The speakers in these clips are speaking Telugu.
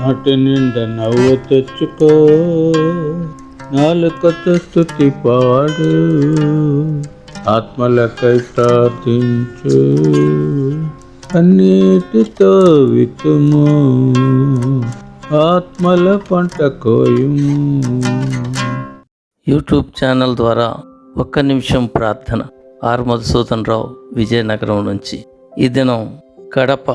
నాటి నిండా నవ్వు తెచ్చుకో. నాలుకతో స్థుతి పాడు. ఆత్మలకై ప్రార్థించు. అన్నిటితో వితుము ఆత్మల పంట కోయుము. యూట్యూబ్ ఛానల్ ద్వారా ఒక్క నిమిషం ప్రార్థన. ఆర్ మధుసూదన్ రావు విజయనగరం నుంచి. ఈ దినం కడప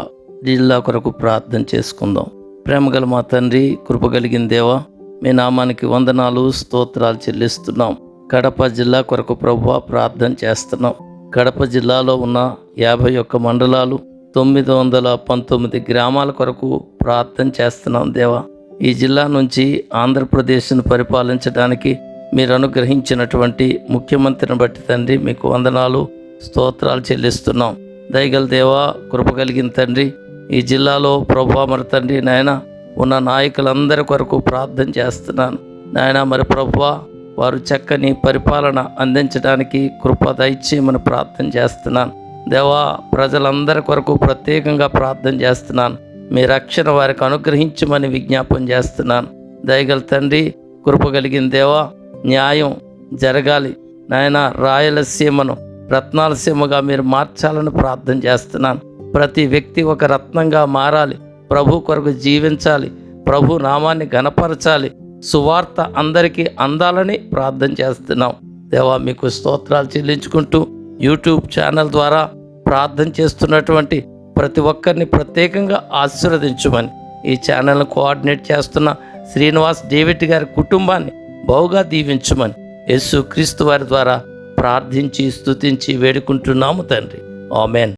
జిల్లా కొరకు ప్రార్థన చేసుకుందాం. ప్రేమగల మా తండ్రి కృప కలిగిన దేవా మీ నామానికి వందనాలు స్తోత్రాలు చెల్లిస్తున్నాం. కడప జిల్లా కొరకు ప్రభు ప్రార్థన చేస్తున్నాం. కడప జిల్లాలో ఉన్న యాభై ఒక్క మండలాలు తొమ్మిది వందల పంతొమ్మిది గ్రామాల కొరకు ప్రార్థన చేస్తున్నాం దేవా. ఈ జిల్లా నుంచి ఆంధ్రప్రదేశ్ను పరిపాలించడానికి మీరు అనుగ్రహించినటువంటి ముఖ్యమంత్రిని బట్టి తండ్రి మీకు వందనాలు స్తోత్రాలు చెల్లిస్తున్నాం. దయగల దేవా కృప కలిగిన తండ్రి ఈ జిల్లాలో ప్రభా మరి తండ్రి నాయన ఉన్న నాయకులందరి కొరకు ప్రార్థన చేస్తున్నాను. నాయన మరి ప్రభువా వారు చక్కని పరిపాలన అందించడానికి కృప దయచేయమని ప్రార్థన చేస్తున్నాను. దేవా ప్రజలందరి కొరకు ప్రత్యేకంగా ప్రార్థన చేస్తున్నాను. మీ రక్షణ వారికి అనుగ్రహించమని విజ్ఞాపన చేస్తున్నాను. దయగల తండ్రి కృప కలిగిన దేవా న్యాయం జరగాలి. నాయన రాయలసీమను రత్నాలసీమగా మీరు మార్చాలని ప్రార్థన చేస్తున్నాను. ప్రతి వ్యక్తి ఒక రత్నంగా మారాలి. ప్రభు కొరకు జీవించాలి. ప్రభు నామాన్ని గనపరచాలి సువార్త అందరికీ అందాలని ప్రార్థన చేస్తున్నాం. దేవా మీకు స్తోత్రాలు చెల్లించుకుంటూ యూట్యూబ్ ఛానల్ ద్వారా ప్రార్థన చేస్తున్నటువంటి ప్రతి ఒక్కరిని ప్రత్యేకంగా ఆశీర్వదించమని ఈ ఛానల్ను కోఆర్డినేట్ చేస్తున్న శ్రీనివాస్ డేవిడ్ గారి కుటుంబాన్ని బహుగా దీవించమని యేసు క్రీస్తు వారి ద్వారా ప్రార్థించి స్తుతించి వేడుకుంటున్నాము తండ్రి. ఆమెన్.